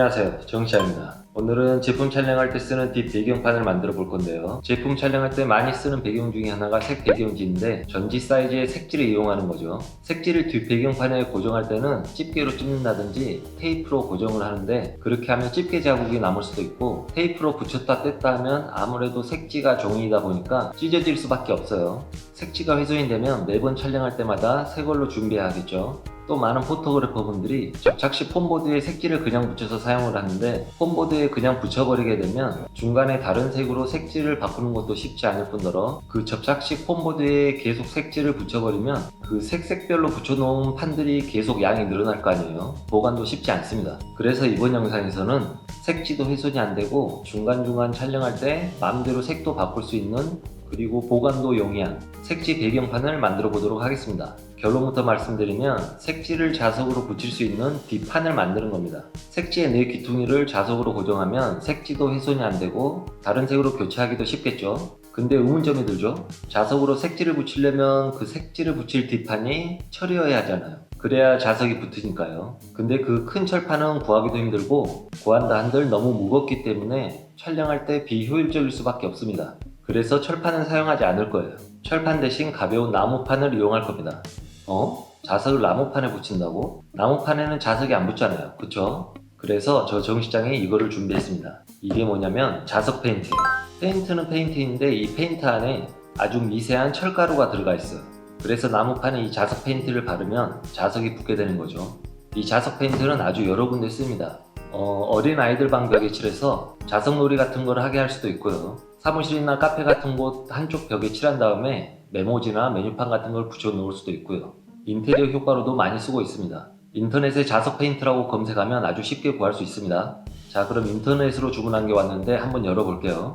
안녕하세요. 정시아입니다. 오늘은 제품 촬영할 때 쓰는 뒷 배경판을 만들어 볼 건데요. 제품 촬영할 때 많이 쓰는 배경 중에 하나가 색 배경지인데 전지 사이즈의 색지를 이용하는 거죠. 색지를 뒷 배경판에 고정할 때는 집게로 찝는다든지 테이프로 고정을 하는데 그렇게 하면 집게 자국이 남을 수도 있고 테이프로 붙였다 뗐다 하면 아무래도 색지가 종이다 보니까 찢어질 수밖에 없어요. 색지가 훼손이 되면 매번 촬영할 때마다 새 걸로 준비해야겠죠 또 많은 포토그래퍼 분들이 접착식 폼보드에 색지를 그냥 붙여서 사용을 하는데 폼보드에 그냥 붙여버리게 되면 중간에 다른 색으로 색지를 바꾸는 것도 쉽지 않을 뿐더러 그 접착식 폼보드에 계속 색지를 붙여버리면 그 색색별로 붙여놓은 판들이 계속 양이 늘어날 거 아니에요 보관도 쉽지 않습니다 그래서 이번 영상에서는 색지도 훼손이 안 되고 중간중간 촬영할 때 마음대로 색도 바꿀 수 있는 그리고 보관도 용이한 색지 배경판을 만들어 보도록 하겠습니다. 결론부터 말씀드리면 색지를 자석으로 붙일 수 있는 뒷판을 만드는 겁니다. 색지의 네 귀퉁이를 자석으로 고정하면 색지도 훼손이 안 되고 다른 색으로 교체하기도 쉽겠죠. 근데 의문점이 들죠. 자석으로 색지를 붙이려면 그 색지를 붙일 뒷판이 철이어야 하잖아요. 그래야 자석이 붙으니까요. 근데 그 큰 철판은 구하기도 힘들고 구한다 한들 너무 무겁기 때문에 촬영할 때 비효율적일 수밖에 없습니다. 그래서 철판은 사용하지 않을 거예요. 철판 대신 가벼운 나무판을 이용할 겁니다. 어? 자석을 나무판에 붙인다고? 나무판에는 자석이 안 붙잖아요. 그쵸? 그래서 저 정시장에 이거를 준비했습니다. 이게 뭐냐면 자석 페인트예요. 페인트는 페인트인데 이 페인트 안에 아주 미세한 철가루가 들어가 있어요. 그래서 나무판에 이 자석 페인트를 바르면 자석이 붙게 되는 거죠. 이 자석 페인트는 아주 여러 군데 씁니다. 어, 린 아이들 방 벽에 칠해서 자석놀이 같은 걸 하게 할 수도 있고요. 사무실이나 카페 같은 곳 한쪽 벽에 칠한 다음에 메모지나 메뉴판 같은 걸 붙여 놓을 수도 있고요. 인테리어 효과로도 많이 쓰고 있습니다. 인터넷에 자석 페인트라고 검색하면 아주 쉽게 구할 수 있습니다. 자, 그럼 인터넷으로 주문한 게 왔는데 한번 열어볼게요.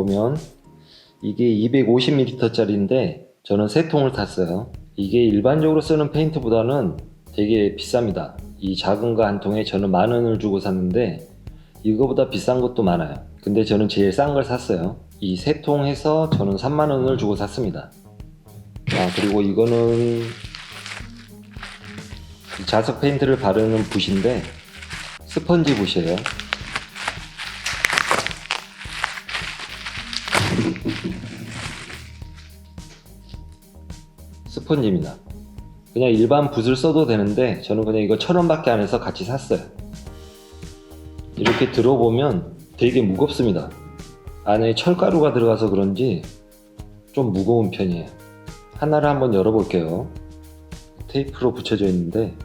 보면 이게 250ml짜리인데 저는 세 통을 탔어요. 이게 일반적으로 쓰는 페인트보다는 되게 비쌉니다. 이 작은 거 한 통에 저는 만 원을 주고 샀는데 이거보다 비싼 것도 많아요. 근데 저는 제일 싼 걸 샀어요. 이 세 통 해서 저는 3만 원을 주고 샀습니다. 아, 그리고 이거는 이 자석 페인트를 바르는 붓인데 스펀지 붓이에요. 스펀지입니다. 그냥 일반 붓을 써도 되는데 저는 그냥 이거 천 원밖에 안 해서 같이 샀어요. 이렇게 들어보면 되게 무겁습니다. 안에 철가루가 들어가서 그런지 좀 무거운 편이에요. 하나를 한번 열어볼게요. 테이프로 붙여져 있는데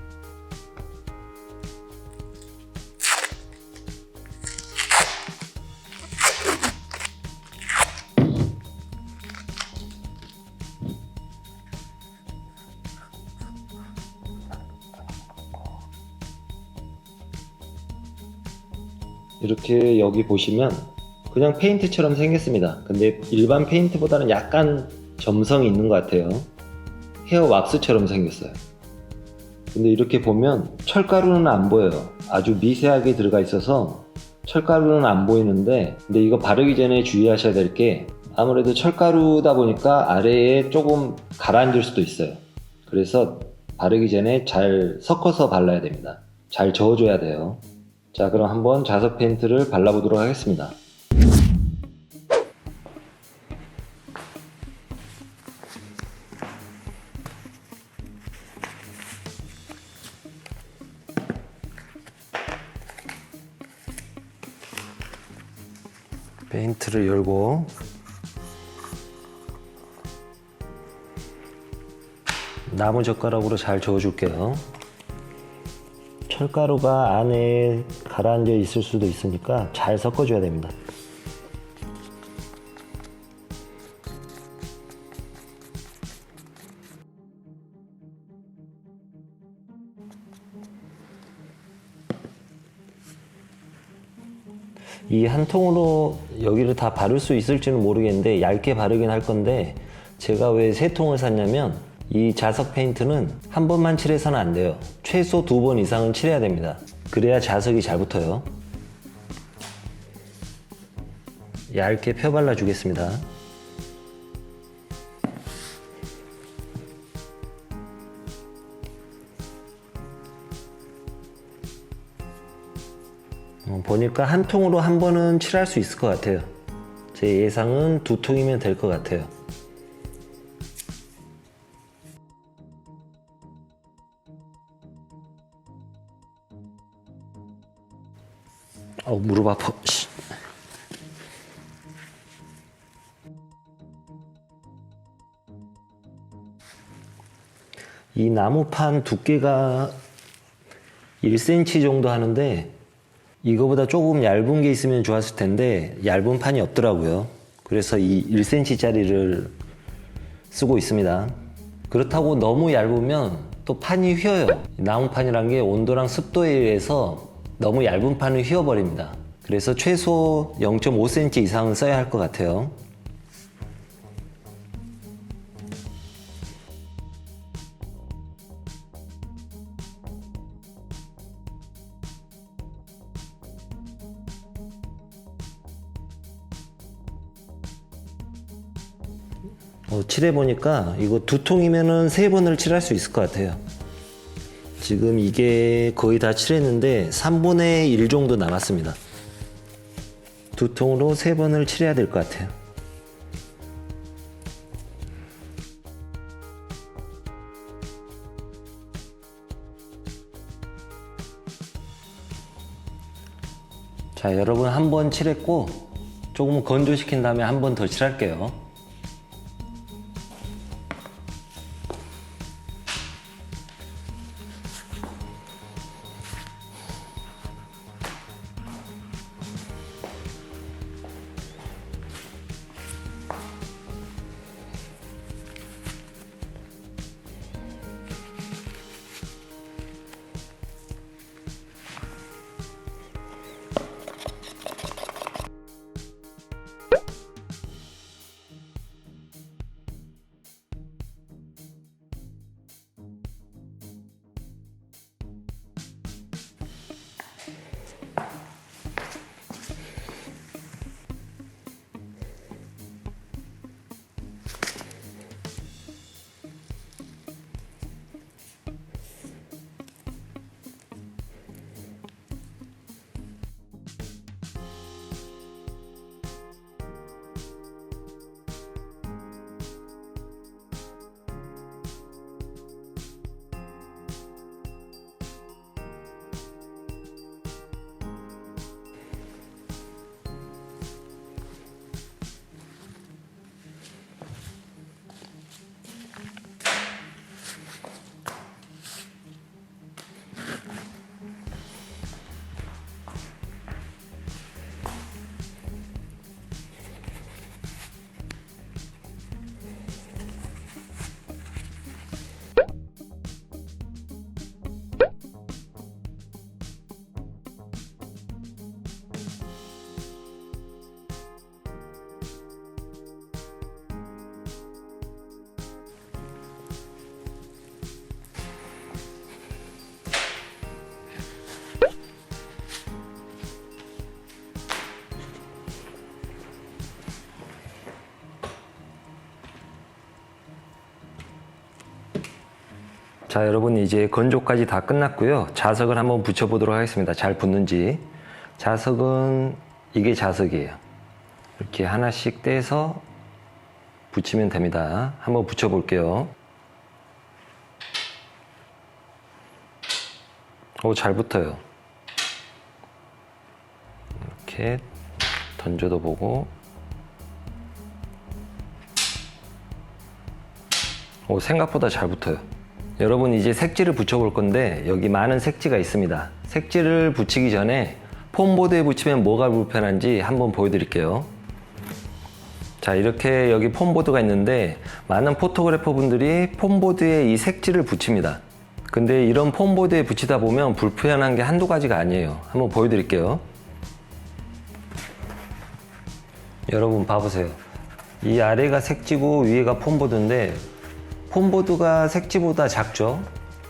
이렇게 여기 보시면 그냥 페인트처럼 생겼습니다. 근데 일반 페인트보다는 약간 점성이 있는 것 같아요. 헤어 왁스처럼 생겼어요. 근데 이렇게 보면 철가루는 안 보여요. 아주 미세하게 들어가 있어서 철가루는 안 보이는데 근데 이거 바르기 전에 주의하셔야 될 게 아무래도 철가루다 보니까 아래에 조금 가라앉을 수도 있어요. 그래서 바르기 전에 잘 섞어서 발라야 됩니다. 잘 저어줘야 돼요. 자, 그럼 한번 자석 페인트를 발라보도록 하겠습니다. 페인트를 열고 나무 젓가락으로 잘 저어줄게요. 철가루가 안에 가라앉아 있을 수도 있으니까 잘 섞어줘야 됩니다. 이 한 통으로 여기를 다 바를 수 있을지는 모르겠는데 얇게 바르긴 할 건데 제가 왜 세 통을 샀냐면 이 자석 페인트는 한 번만 칠해서는 안 돼요. 최소 두 번 이상은 칠해야 됩니다. 그래야 자석이 잘 붙어요. 얇게 펴 발라 주겠습니다. 어, 보니까 한 통으로 한 번은 칠할 수 있을 것 같아요. 제 예상은 두 통이면 될 것 같아요. 어 무릎 아파. 씨. 이 나무판 두께가 1cm 정도 하는데 이거보다 조금 얇은 게 있으면 좋았을 텐데 얇은 판이 없더라고요. 그래서 이 1cm짜리를 쓰고 있습니다. 그렇다고 너무 얇으면 또 판이 휘어요. 나무판이란 게 온도랑 습도에 의해서 너무 얇은 판을 휘어버립니다. 그래서 최소 0.5cm 이상은 써야 할 것 같아요. 어, 칠해보니까 이거 두 통이면은 세 번을 칠할 수 있을 것 같아요. 지금 이게 거의 다 칠했는데 3분의 1 정도 남았습니다. 두 통으로 세 번을 칠해야 될 것 같아요. 자, 여러분 한 번 칠했고 조금 건조시킨 다음에 한 번 더 칠할게요. 자, 여러분 이제 건조까지 다 끝났고요. 자석을 한번 붙여 보도록 하겠습니다. 잘 붙는지. 자석은 이게 자석이에요. 이렇게 하나씩 떼서 붙이면 됩니다. 한번 붙여 볼게요. 오, 잘 붙어요. 이렇게 던져도 보고. 오, 생각보다 잘 붙어요. 여러분 이제 색지를 붙여볼 건데 여기 많은 색지가 있습니다. 색지를 붙이기 전에 폼보드에 붙이면 뭐가 불편한지 한번 보여드릴게요. 자 이렇게 여기 폼보드가 있는데 많은 포토그래퍼 분들이 폼보드에 이 색지를 붙입니다. 근데 이런 폼보드에 붙이다 보면 불편한 게 한두 가지가 아니에요. 한번 보여드릴게요. 여러분 봐보세요. 이 아래가 색지고 위에가 폼보드인데 폼보드가 색지보다 작죠.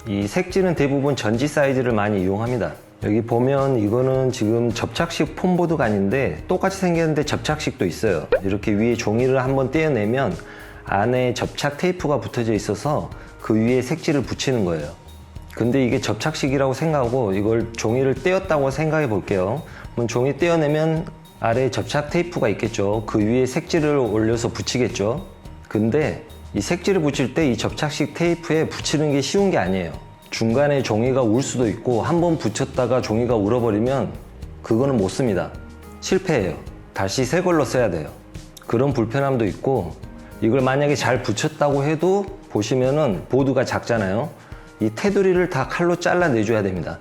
이 색지는 대부분 전지 사이즈를 많이 이용합니다. 여기 보면 이거는 지금 접착식 폼보드가 아닌데 똑같이 생겼는데 접착식도 있어요. 이렇게 위에 종이를 한번 떼어내면 안에 접착 테이프가 붙어져 있어서 그 위에 색지를 붙이는 거예요. 근데 이게 접착식이라고 생각하고 이걸 종이를 떼었다고 생각해 볼게요. 그럼 종이 떼어내면 아래에 접착 테이프가 있겠죠. 그 위에 색지를 올려서 붙이겠죠. 근데 이 색지를 붙일 때 이 접착식 테이프에 붙이는 게 쉬운 게 아니에요. 중간에 종이가 울 수도 있고 한 번 붙였다가 종이가 울어버리면 그거는 못 씁니다. 실패해요. 다시 새 걸로 써야 돼요. 그런 불편함도 있고 이걸 만약에 잘 붙였다고 해도 보시면은 보드가 작잖아요. 이 테두리를 다 칼로 잘라내줘야 됩니다.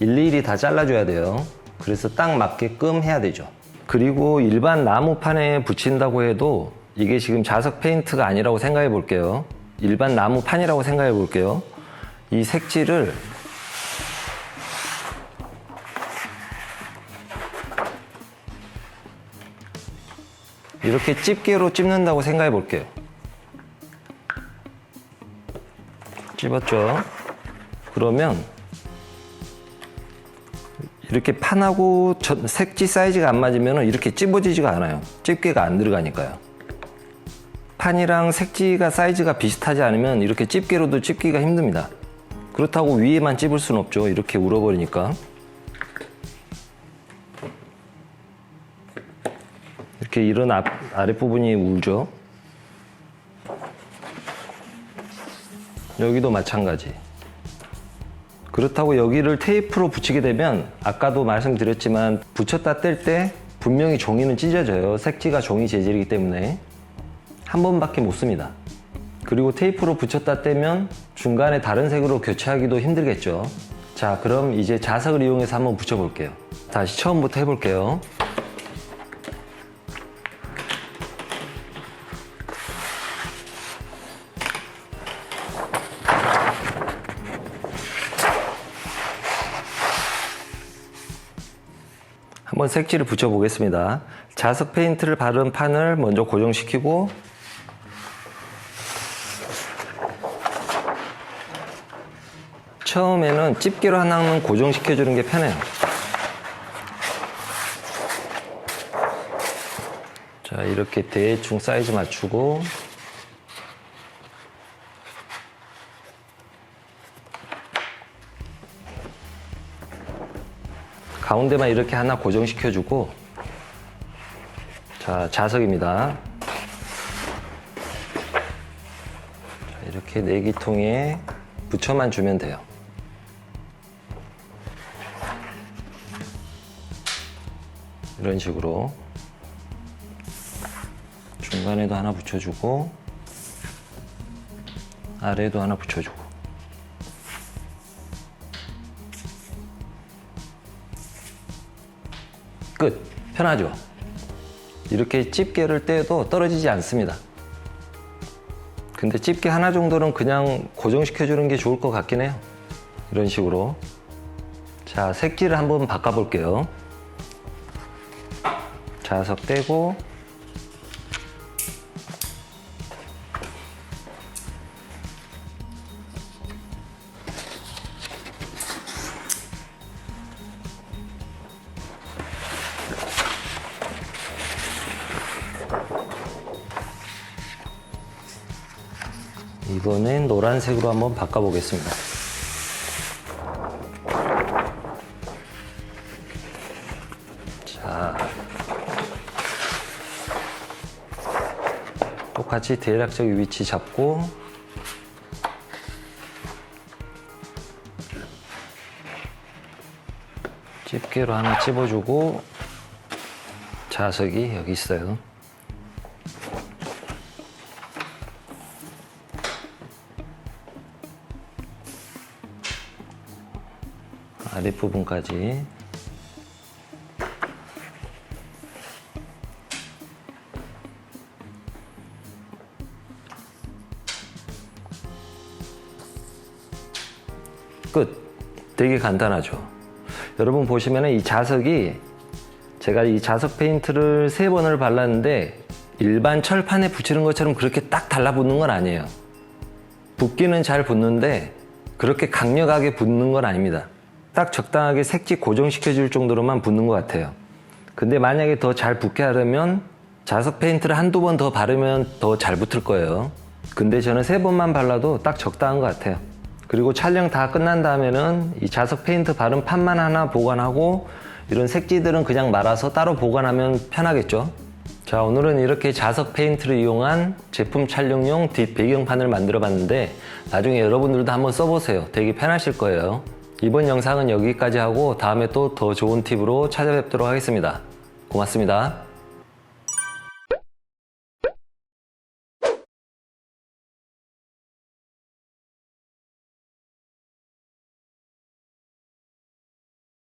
일일이 다 잘라줘야 돼요. 그래서 딱 맞게끔 해야 되죠. 그리고 일반 나무판에 붙인다고 해도 이게 지금 자석 페인트가 아니라고 생각해 볼게요. 일반 나무 판이라고 생각해 볼게요. 이 색지를 이렇게 집게로 찝는다고 생각해 볼게요. 찝었죠? 그러면 이렇게 판하고 저- 색지 사이즈가 안 맞으면 이렇게 찝어지지가 않아요. 집게가 안 들어가니까요. 판이랑 색지가 사이즈가 비슷하지 않으면 이렇게 집게로도 찝기가 힘듭니다. 그렇다고 위에만 찝을 수는 없죠. 이렇게 울어버리니까. 이렇게 이런 앞, 아랫부분이 울죠. 여기도 마찬가지. 그렇다고 여기를 테이프로 붙이게 되면 아까도 말씀드렸지만 붙였다 뗄 때 분명히 종이는 찢어져요. 색지가 종이 재질이기 때문에 한 번밖에 못 씁니다. 그리고 테이프로 붙였다 떼면 중간에 다른 색으로 교체하기도 힘들겠죠. 자, 그럼 이제 자석을 이용해서 한번 붙여볼게요. 다시 처음부터 해볼게요. 한번 색지를 붙여보겠습니다. 자석 페인트를 바른 판을 먼저 고정시키고 처음에는 집게로 하나는 고정시켜주는 게 편해요. 자, 이렇게 대충 사이즈 맞추고 가운데만 이렇게 하나 고정시켜주고 자 자석입니다. 자, 이렇게 내기통에 붙여만 주면 돼요. 이런 식으로 중간에도 하나 붙여주고 아래에도 하나 붙여주고 끝. 편하죠? 이렇게 집게를 떼도 떨어지지 않습니다. 근데 집게 하나 정도는 그냥 고정시켜 주는 게 좋을 것 같긴 해요. 이런 식으로. 자, 색지를 한번 바꿔 볼게요. 자석 떼고, 이번엔 노란색으로 한번 바꿔보겠습니다. 같이 대략적 위치 잡고. 집게로 하나 찝어주고. 자석이 여기 있어요. 아랫부분까지 되게 간단하죠. 여러분 보시면 이 자석이 제가 이 자석 페인트를 세 번을 발랐는데 일반 철판에 붙이는 것처럼 그렇게 딱 달라붙는 건 아니에요. 붓기는 잘 붙는데 그렇게 강력하게 붙는 건 아닙니다. 딱 적당하게 색지 고정시켜 줄 정도로만 붙는 것 같아요. 근데 만약에 더 잘 붙게 하려면 자석 페인트를 한두 번 더 바르면 더 잘 붙을 거예요. 근데 저는 세 번만 발라도 딱 적당한 것 같아요. 그리고 촬영 다 끝난 다음에는 이 자석 페인트 바른 판만 하나 보관하고 이런 색지들은 그냥 말아서 따로 보관하면 편하겠죠. 자, 오늘은 이렇게 자석 페인트를 이용한 제품 촬영용 뒷 배경판을 만들어 봤는데 나중에 여러분들도 한번 써보세요. 되게 편하실 거예요. 이번 영상은 여기까지 하고 다음에 또 더 좋은 팁으로 찾아뵙도록 하겠습니다. 고맙습니다.